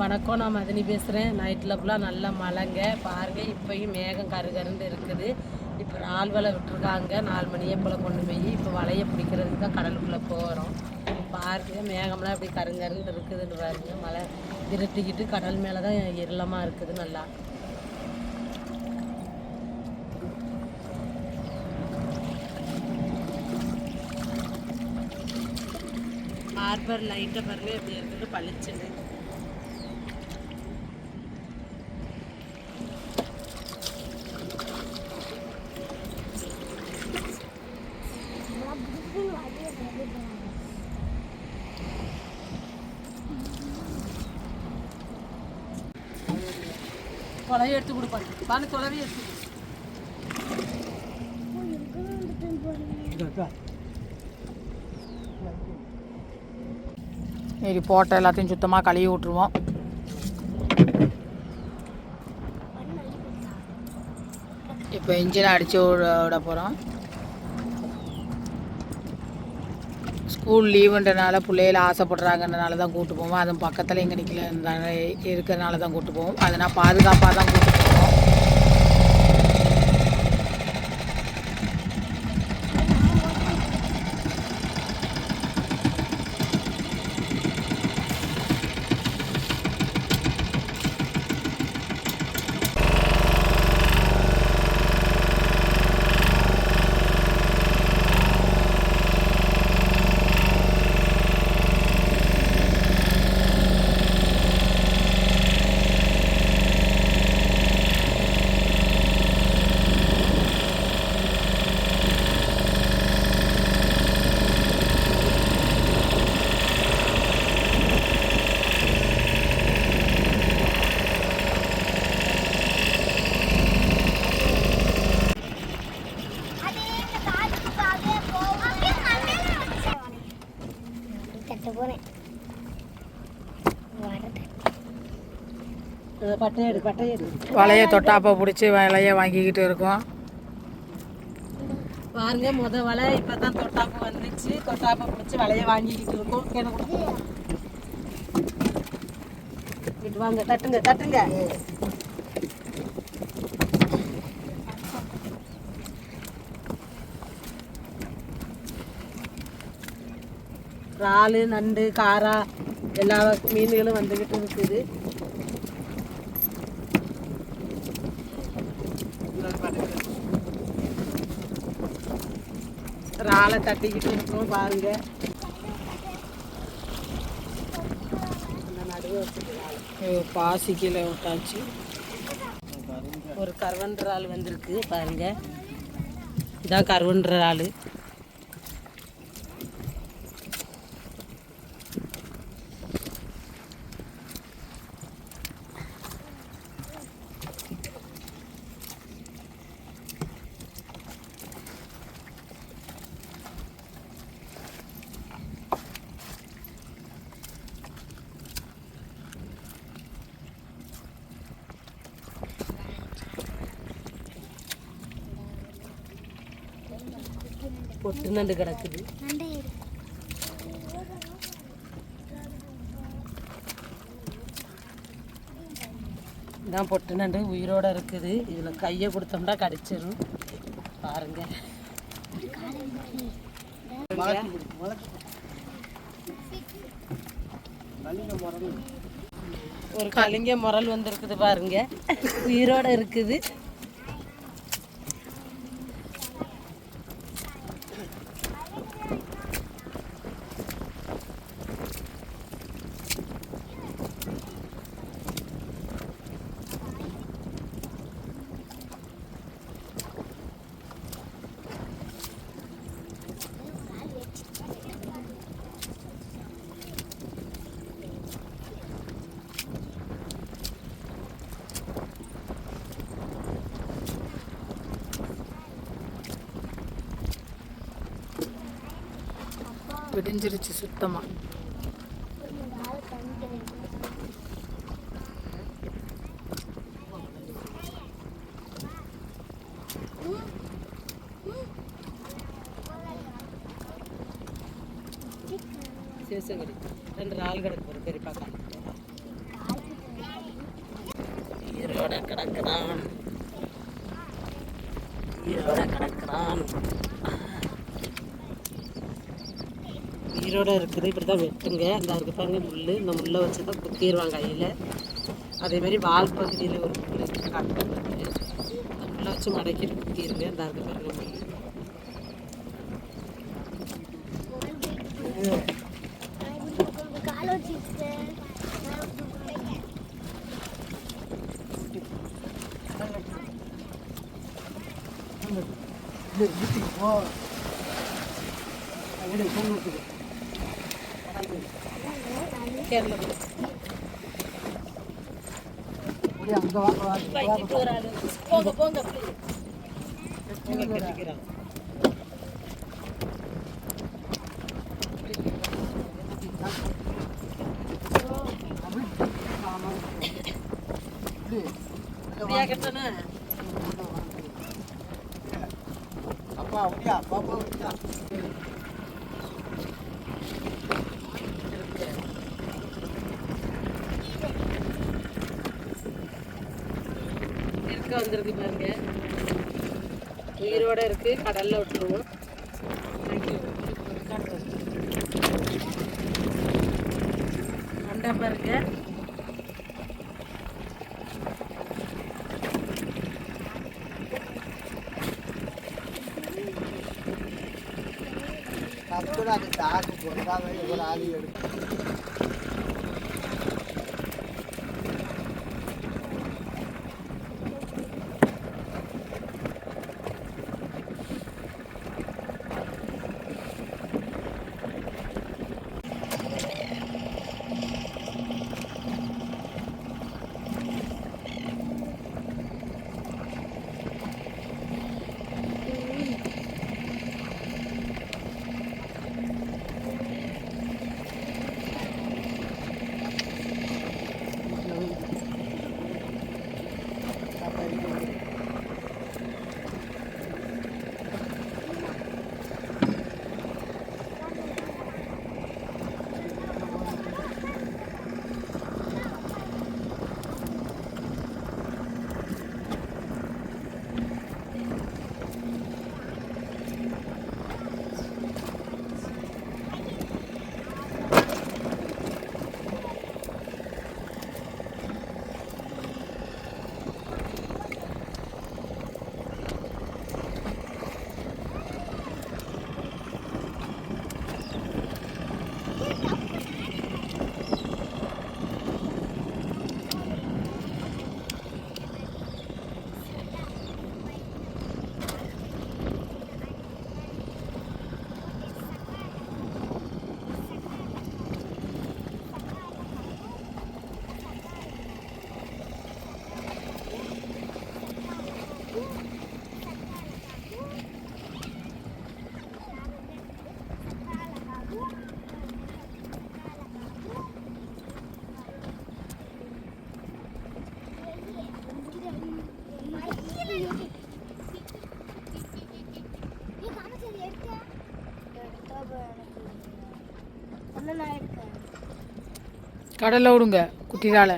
வணக்கம் நான் மதினி பேசுகிறேன் நைட்டில் ஃபுல்லாக நல்ல மழைங்க. பாருங்க இப்போயும் மேகம் கருகருன்னு இருக்குது. இப்போ ரால் வலை விட்டுருக்காங்க. நாலு மணியே போல் கொண்டு போய் இப்போ வலையை பிடிக்கிறதுக்கு தான் கடலுக்குள்ளே போகிறோம் பாருங்க மேகம்லாம் இப்படி கருங்கருன்னு இருக்குதுன்னு பாருங்க. மழை இருட்டிக்கிட்டு கடல் மேலே தான் இருளமாக இருக்குது நல்லா. ஹார்பர் லைட்டை பாருங்க எப்படி இருக்குது. பளிச்சுன்னு. தொலைவை எடுத்து கொடுப்பாங்க பாரு. தொலைவி எடுத்து சரி போட்ட எல்லாத்தையும் சுத்தமாக கழுவி விட்ருவோம் இப்போ இன்ஜினை அடித்து விட விட போகிறோம் ஸ்கூல் லீவுன்றனால பிள்ளைகள் ஆசைப்படுறாங்கன்றனால தான் கூட்டு போவோம். அதுவும் பக்கத்தில் எங்கே நிற்கல இருக்கிறனால தான் கூட்டு போவோம். அதனால் பாதுகாப்பாக தான் கூட்டு வலையை தொட்டாப்பை பிடிச்சி வலையை வாங்கிக்கிட்டு இருக்கோம். பாருங்க முத வலை இப்போ தான் தொட்டாப்பு வந்துச்சு. தொட்டாப்பை பிடிச்சி வலையை வாங்கிக்கிட்டு இருக்கோம். இட்டு வாங்க தட்டுங்க தட்டுங்க. இறாலு நண்டு காரா எல்லா மீன்களும் வந்துக்கிட்டு இருக்குது. காலை தட்டிக்கிட்டு இருக்கோம் பாருங்க. அந்த பாசி கீழே விட்டாச்சு. ஒரு கருவன்ற ஆள் வந்திருக்கு பாருங்க. இதான் கருவன்ற ஆள். பொட்டு நண்டு கிடக்குது. இதான் பொட்டு நண்டு. உயிரோட இருக்குது. இதில் கையை கொடுத்தோம்னா கடிச்சிடும் பாருங்க. ஒரு கலிங்க முரல் வந்திருக்குது பாருங்க. உயிரோட இருக்குது. விடிஞ்சிருச்சு சுத்தமாக சிவசங்கரி. ரெண்டு நாள் கிடக்கு ஒரு பெரியப்பா கால் உயிரோட கிடக்குறான் உயிரோட கிடக்குறான் உயிரோட இருக்குது இப்படி தான் வெட்டுங்க. இந்த இருக்கு பாருங்க முள் இந்த முள்ளை வச்சு தான் குத்திடுவாங்க கையில் அதேமாரி வால் பகுதியில் ஒரு முள் இருக்குது கட் அந்த முள்ளை வச்சு மடக்கிட்டு குத்திடுங்க இந்த இருக்கு பாருங்க முள் கால் வச்சுட்டு கேரளா வைக்கிட்டு ஒரு ஆளு போங்க போங்க அப்படி. போங்க கட்டிக்கிறான் அப்படியா கட்டணும் இருக்க வந்திருக்கு பாருங்க உயிரோடு இருக்குது கடலில் விட்டுருவோம். மண்டபம் பாருங்க. அது தாக்கு போடுறா ஒரு ஆதி எடுக்கும். கடலில் விடுங்க குட்டிரால.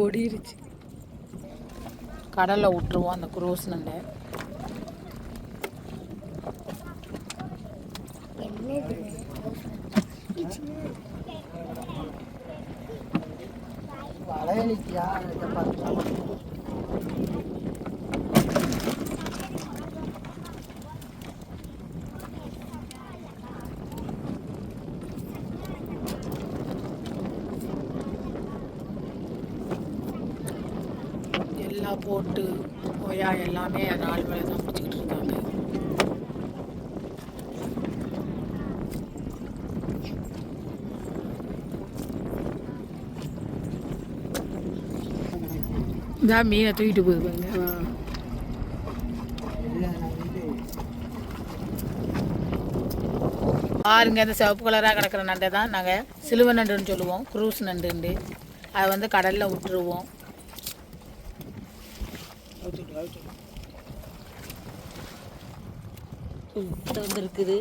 ஓடிருச்சு. கடலில் விட்டுருவோம் அந்த குரோஸ் நண்டை என்னது எல்லா போட்டு ஒயா எல்லாமே நாலு வேலை தான் பிடிச்சிக்கிட்டு இருக்காங்க. இதான் மீனை தூக்கிட்டு போகுது பாருங்க. பாருங்க இந்த சிவப்பு கலராக கிடக்கிற நண்டை தான் நாங்கள் சிலுவை நண்டுன்னு சொல்லுவோம். குரூஸ் நண்டுண்டு. அதை வந்து கடலில் விட்டுருவோம். வந்துருக்குது.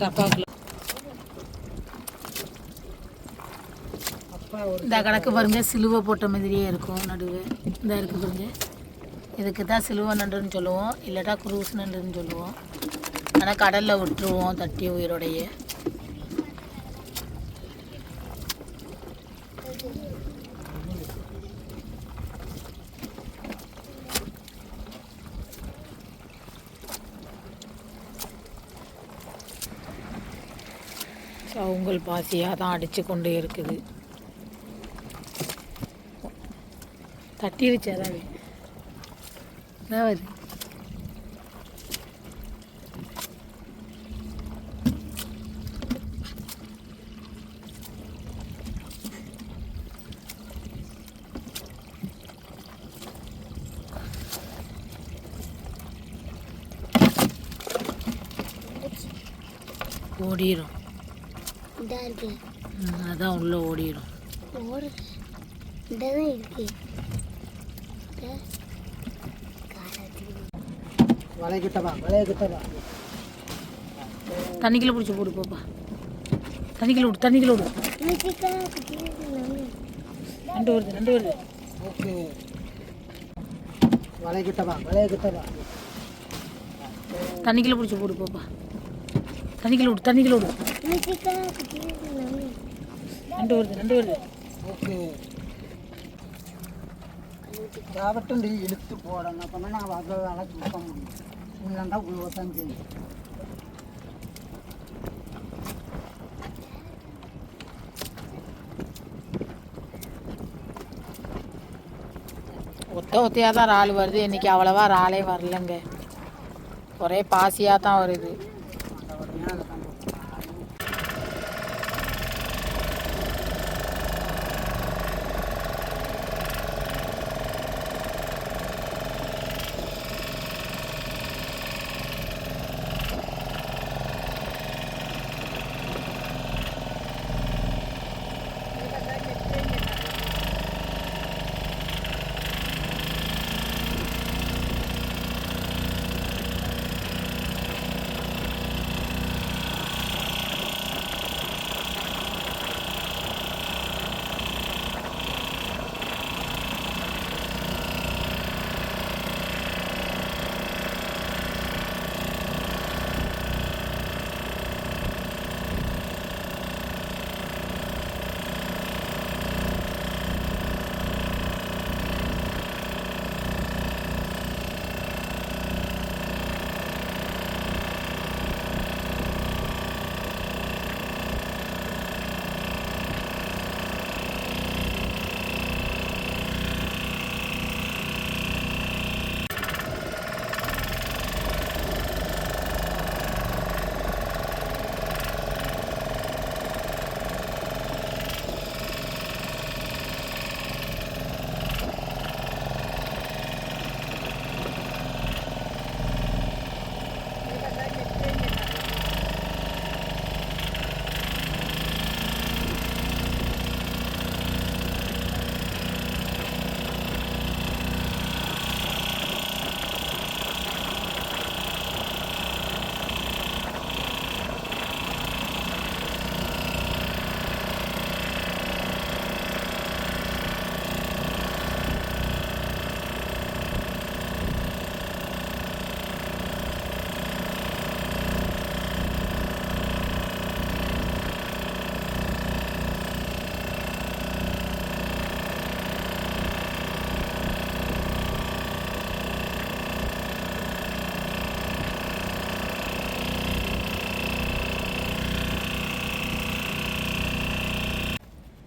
டப்பாக்குள்ள அப்பா ஒரு இந்த கணக்கு பாருங்க சிலுவை போட்ட மாதிரியே இருக்கும் நடுவு. இந்த இருக்கு பாருங்க. இதுக்கு தான் சிலுவை நண்டுன்னு சொல்லுவோம் இல்லாட்டா குரூஸ் நண்டுன்னு சொல்லுவோம். ஆனால் கடலில் விட்டுருவோம் தட்டி உயிரோடைய. அவங்கள் பாசியாக தான் அடித்து கொண்டே இருக்குது. தட்டிருச்சு அதாவே அதாவது ஓடிரும். இதா இருக்கு. ம், அதான் உள்ளே ஓடிரும். ஓடு. இதான் இருக்கு. வளையக்கிட்டவா வளையக்கிட்டவா? தண்ணிக்குள்ள பிடிச்சி போடு பாப்பா. தண்ணிக்குள்ள விடு தண்ணிக்குள்ள விடு. ரெண்டு வருது ரெண்டு வருது. ஓகே. வளையக்கிட்டவா வளையக்கிட்டவா? தண்ணிக்குள்ள பிடிச்சி போடு பாப்பா. தண்ணிக்குள்ள விடு தண்ணிக்குள்ள விடு. ரெண்டு வருது ரெண்டு வருது. ஓகே. ராவட்டும் நீ இழுத்து போடணும். அப்போ நான் அதை அழைச்சி விட்ட முடியும் இல்லைண்டா உழுவத்தான் செய்யும் ஒத்த ஒத்தையாக தான் இறால் வருது. இன்னைக்கு அவ்வளவா இறாலே வரலங்க. ஒரே பாசியாக தான் வருது.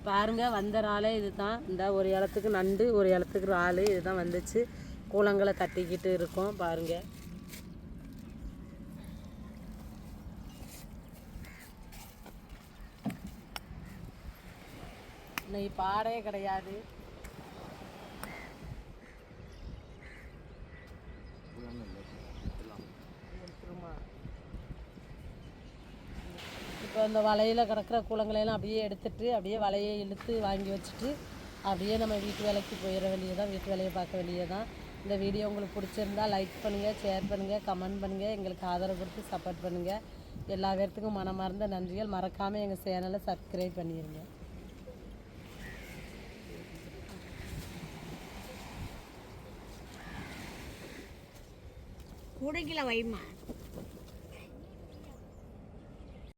பாருங்க வந்த இறாலே இதுதான். இந்த ஒரு இடத்துக்கு நண்டு ஒரு இடத்துக்கு இறால் இதுதான் வந்துச்சு. கூலங்களை தட்டிக்கிட்டு இருக்கோம் பாருங்க. இன்னைக்கு பாடே கிடையாது. இப்போ இந்த வலையில் கிடக்கிற குளங்களையெல்லாம் அப்படியே எடுத்துட்டு அப்படியே வலையை இழுத்து வாங்கி வச்சுட்டு அப்படியே நம்ம வீட்டு வேலைக்கு போயிட வேண்டியதான் வீட்டு வேலையை பார்க்க வேண்டியதான் இந்த வீடியோ உங்களுக்கு பிடிச்சிருந்தா லைக் பண்ணுங்கள் ஷேர் பண்ணுங்கள் கமெண்ட் பண்ணுங்கள் எங்களுக்கு ஆதரவு கொடுத்து சப்போர்ட் பண்ணுங்கள் எல்லா பேர்த்துக்கும் மனமார்ந்த நன்றிகள். மறக்காமல் எங்கள் சேனலை சப்ஸ்கிரைப் பண்ணிடுங்க கூடைக்கில வைமா.